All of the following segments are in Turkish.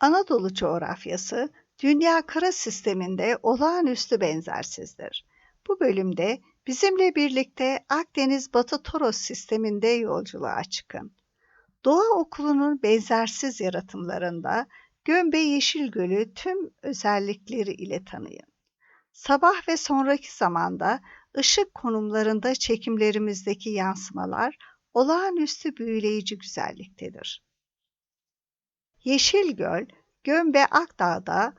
Anadolu coğrafyası, dünya kara sisteminde olağanüstü benzersizdir. Bu bölümde bizimle birlikte Akdeniz Batı Toros sisteminde yolculuğa çıkın. Doğa Okulu'nun benzersiz yaratımlarında Gömbe Yeşil Gölü tüm özellikleri ile tanıyın. Sabah ve sonraki zamanda ışık konumlarında çekimlerimizdeki yansımalar olağanüstü büyüleyici güzelliktedir. Yeşil Göl, Gömbe Akdağ'da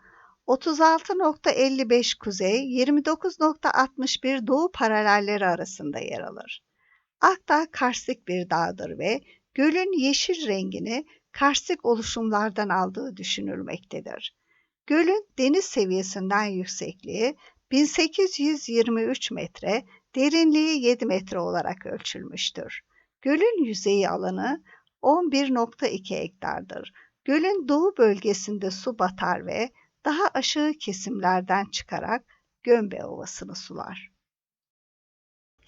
36.55 kuzey, 29.61 doğu paralelleri arasında yer alır. Akdağ karstik bir dağdır ve gölün yeşil rengini karstik oluşumlardan aldığı düşünülmektedir. Gölün deniz seviyesinden yüksekliği 1823 metre, derinliği 7 metre olarak ölçülmüştür. Gölün yüzeyi alanı 11.2 hektardır. Gölün doğu bölgesinde su batar ve daha aşağı kesimlerden çıkarak Gömbe Ovası'nı sular.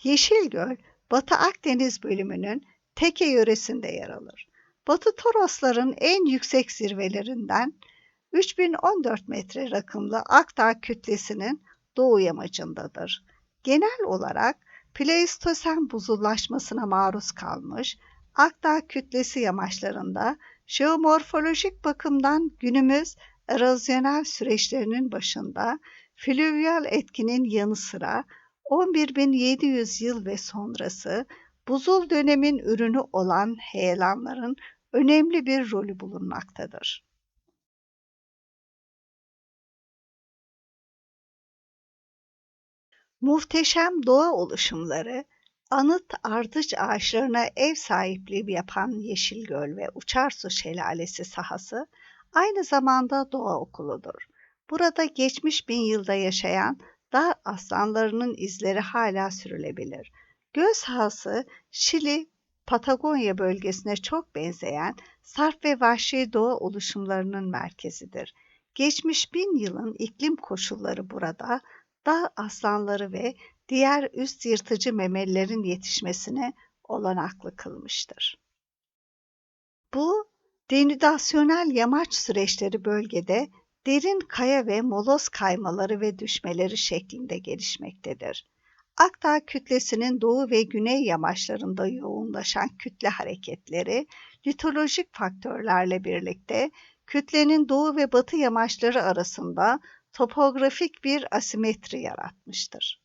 Yeşil Göl, Batı Akdeniz bölümünün Teke yöresinde yer alır. Batı Torosların en yüksek zirvelerinden 3014 metre rakımlı Akdağ kütlesinin doğu yamacındadır. Genel olarak Pleistosen buzullaşmasına maruz kalmış Akdağ kütlesi yamaçlarında jeomorfolojik bakımdan günümüz erozyonel süreçlerinin başında flüvyal etkinin yanı sıra 11.700 yıl ve sonrası buzul dönemin ürünü olan heyelanların önemli bir rolü bulunmaktadır. Muhteşem doğa oluşumları, anıt ardıç ağaçlarına ev sahipliği yapan Yeşil Göl ve Uçarsu Şelalesi sahası aynı zamanda doğa okuludur. Burada geçmiş bin yılda yaşayan dağ aslanlarının izleri hala sürülebilir. Göl sahası Şili, Patagonya bölgesine çok benzeyen sarp ve vahşi doğa oluşumlarının merkezidir. Geçmiş bin yılın iklim koşulları burada dağ aslanları ve diğer üst yırtıcı memelilerin yetişmesine olanaklı kılmıştır. Bu denüdasyonel yamaç süreçleri bölgede derin kaya ve moloz kaymaları ve düşmeleri şeklinde gelişmektedir. Akdağ kütlesinin doğu ve güney yamaçlarında yoğunlaşan kütle hareketleri litolojik faktörlerle birlikte kütlenin doğu ve batı yamaçları arasında topografik bir asimetri yaratmıştır.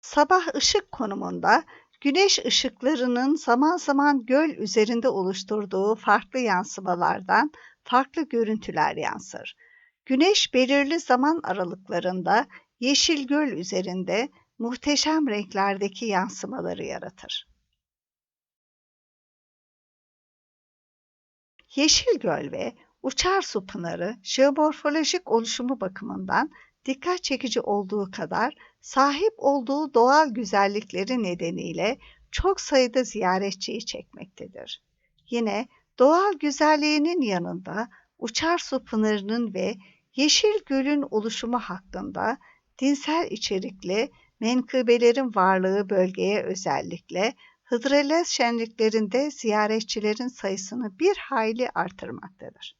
Sabah ışık konumunda güneş ışıklarının zaman zaman göl üzerinde oluşturduğu farklı yansımalardan farklı görüntüler yansır. Güneş belirli zaman aralıklarında yeşil göl üzerinde muhteşem renklerdeki yansımaları yaratır. Yeşil Göl ve Uçar Su Pınarı jeomorfolojik oluşumu bakımından dikkat çekici olduğu kadar sahip olduğu doğal güzellikleri nedeniyle çok sayıda ziyaretçiyi çekmektedir. Yine doğal güzelliğinin yanında Uçar Su Pınarı'nın ve Yeşil Göl'ün oluşumu hakkında dinsel içerikli menkıbelerin varlığı bölgeye özellikle Hıdrellez şenliklerinde ziyaretçilerin sayısını bir hayli artırmaktadır.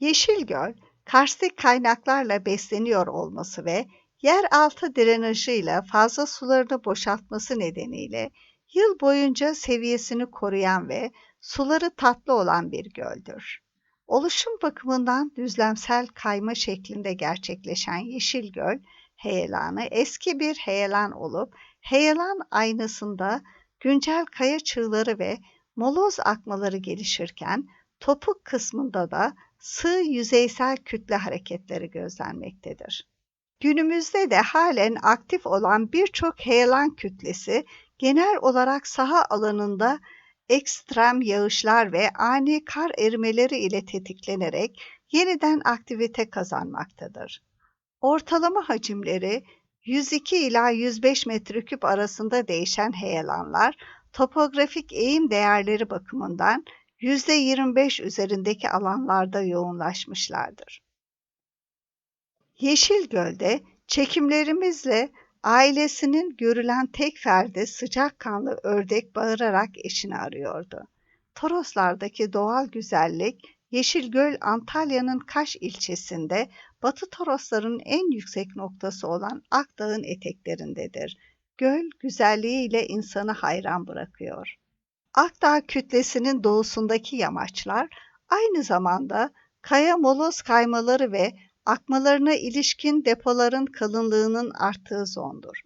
Yeşil Göl, karstik kaynaklarla besleniyor olması ve yeraltı drenajıyla fazla sularını boşaltması nedeniyle yıl boyunca seviyesini koruyan ve suları tatlı olan bir göldür. Oluşum bakımından düzlemsel kayma şeklinde gerçekleşen Yeşil Göl, heyelanı eski bir heyelan olup heyelan aynasında güncel kaya çığları ve moloz akmaları gelişirken topuk kısmında da sığ yüzeysel kütle hareketleri gözlenmektedir. Günümüzde de halen aktif olan birçok heyelan kütlesi genel olarak saha alanında ekstrem yağışlar ve ani kar erimeleri ile tetiklenerek yeniden aktivite kazanmaktadır. Ortalama hacimleri 102 ila 105 metreküp arasında değişen heyelanlar topografik eğim değerleri bakımından %25 üzerindeki alanlarda yoğunlaşmışlardır. Yeşil Göl'de çekimlerimizle ailesinin görülen tek ferdi sıcakkanlı ördek bağırarak eşini arıyordu. Toroslardaki doğal güzellik Yeşilgöl Antalya'nın Kaş ilçesinde Batı Torosların en yüksek noktası olan Akdağ'ın eteklerindedir. Göl güzelliğiyle insanı hayran bırakıyor. Akdağ kütlesinin doğusundaki yamaçlar aynı zamanda kaya moloz kaymaları ve akmalarına ilişkin depoların kalınlığının arttığı zondur.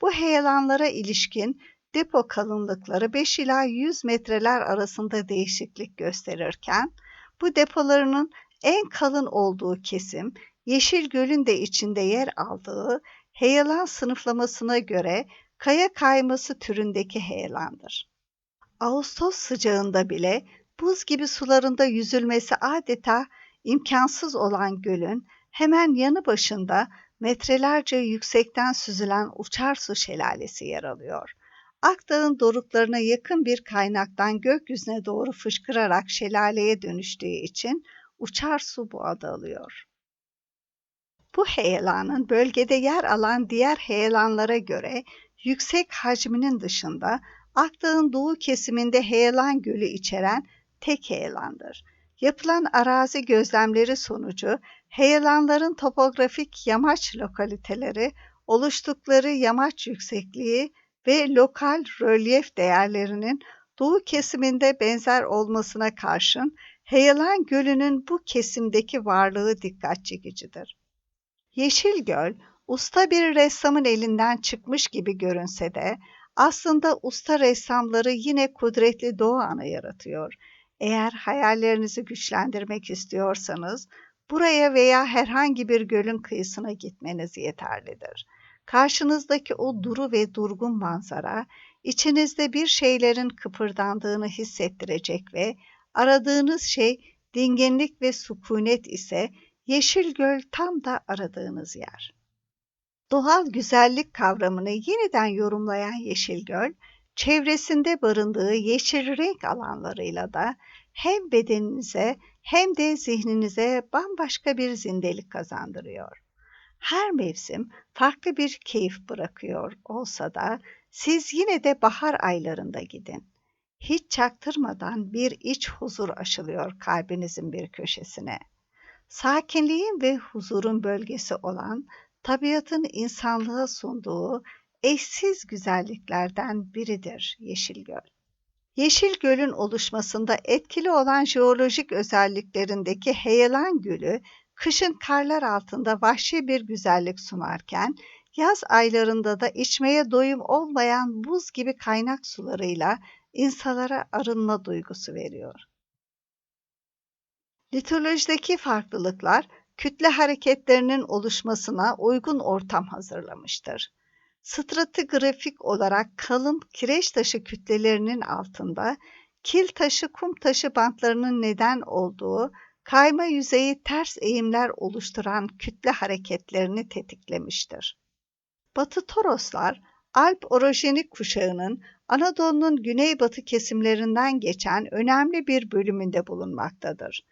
Bu heyelanlara ilişkin depo kalınlıkları 5 ila 100 metreler arasında değişiklik gösterirken bu depolarının en kalın olduğu kesim Yeşil Göl'ün de içinde yer aldığı heyelan sınıflamasına göre kaya kayması türündeki heyelandır. Ağustos sıcağında bile buz gibi sularında yüzülmesi adeta imkansız olan gölün hemen yanı başında metrelerce yüksekten süzülen uçar su şelalesi yer alıyor. Akdağ'ın doruklarına yakın bir kaynaktan gökyüzüne doğru fışkırarak şelaleye dönüştüğü için uçar su bu adı alıyor. Bu heyelanın bölgede yer alan diğer heyelanlara göre yüksek hacminin dışında Akdağ'ın doğu kesiminde Heyelan Gölü içeren tek heyelandır. Yapılan arazi gözlemleri sonucu heyelanların topografik yamaç lokaliteleri, oluştukları yamaç yüksekliği ve lokal rölyef değerlerinin doğu kesiminde benzer olmasına karşın Heyelan Gölü'nün bu kesimdeki varlığı dikkat çekicidir. Yeşil Göl, usta bir ressamın elinden çıkmış gibi görünse de aslında usta ressamları yine kudretli doğu anı yaratıyor. Eğer hayallerinizi güçlendirmek istiyorsanız buraya veya herhangi bir gölün kıyısına gitmeniz yeterlidir. Karşınızdaki o duru ve durgun manzara içinizde bir şeylerin kıpırdandığını hissettirecek ve aradığınız şey dinginlik ve sükunet ise Yeşil Göl tam da aradığınız yer. Doğal güzellik kavramını yeniden yorumlayan Yeşil Göl, çevresinde barındığı yeşil renk alanlarıyla da hem bedeninize hem de zihninize bambaşka bir zindelik kazandırıyor. Her mevsim farklı bir keyif bırakıyor olsa da siz yine de bahar aylarında gidin. Hiç çaktırmadan bir iç huzur aşılıyor kalbinizin bir köşesine. Sakinliğin ve huzurun bölgesi olan tabiatın insanlığa sunduğu eşsiz güzelliklerden biridir Yeşil Göl. Yeşil Göl'ün oluşmasında etkili olan jeolojik özelliklerindeki Heyelan Gölü, kışın karlar altında vahşi bir güzellik sunarken, yaz aylarında da içmeye doyum olmayan buz gibi kaynak sularıyla insanlara arınma duygusu veriyor. Litolojideki farklılıklar kütle hareketlerinin oluşmasına uygun ortam hazırlamıştır. Stratigrafik olarak kalın kireç taşı kütlelerinin altında kil taşı kum taşı bantlarının neden olduğu kayma yüzeyi ters eğimler oluşturan kütle hareketlerini tetiklemiştir. Batı Toroslar Alp orojenik kuşağının Anadolu'nun güneybatı kesimlerinden geçen önemli bir bölümünde bulunmaktadır.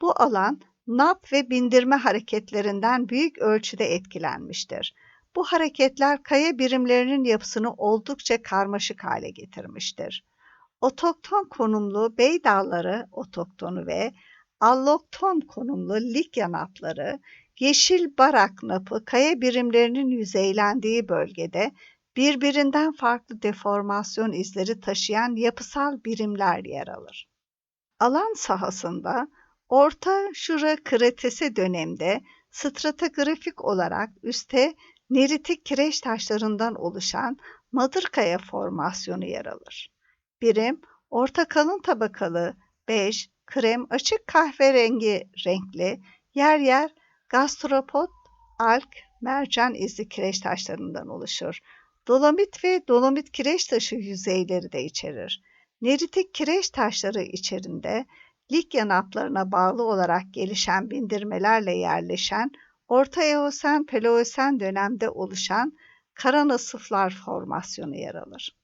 Bu alan nap ve bindirme hareketlerinden büyük ölçüde etkilenmiştir. Bu hareketler kaya birimlerinin yapısını oldukça karmaşık hale getirmiştir. Otokton konumlu Bey Dağları otoktonu ve allokton konumlu Likya napları, yeşil barak napı kaya birimlerinin yüzeylendiği bölgede birbirinden farklı deformasyon izleri taşıyan yapısal birimler yer alır. Alan sahasında Orta Şura Kretesi dönemde stratigrafik olarak üste neritik kireç taşlarından oluşan Madırkaya formasyonu yer alır. Birim, orta kalın tabakalı bej, krem, açık kahverengi renkli, yer yer gastropod, alk, mercan izli kireç taşlarından oluşur. Dolomit ve dolomit kireç taşı yüzeyleri de içerir. Neritik kireç taşları içerisinde Likya naplarına bağlı olarak gelişen bindirmelerle yerleşen Orta Eosen Paleosen dönemde oluşan kara nasıflar formasyonu yer alır.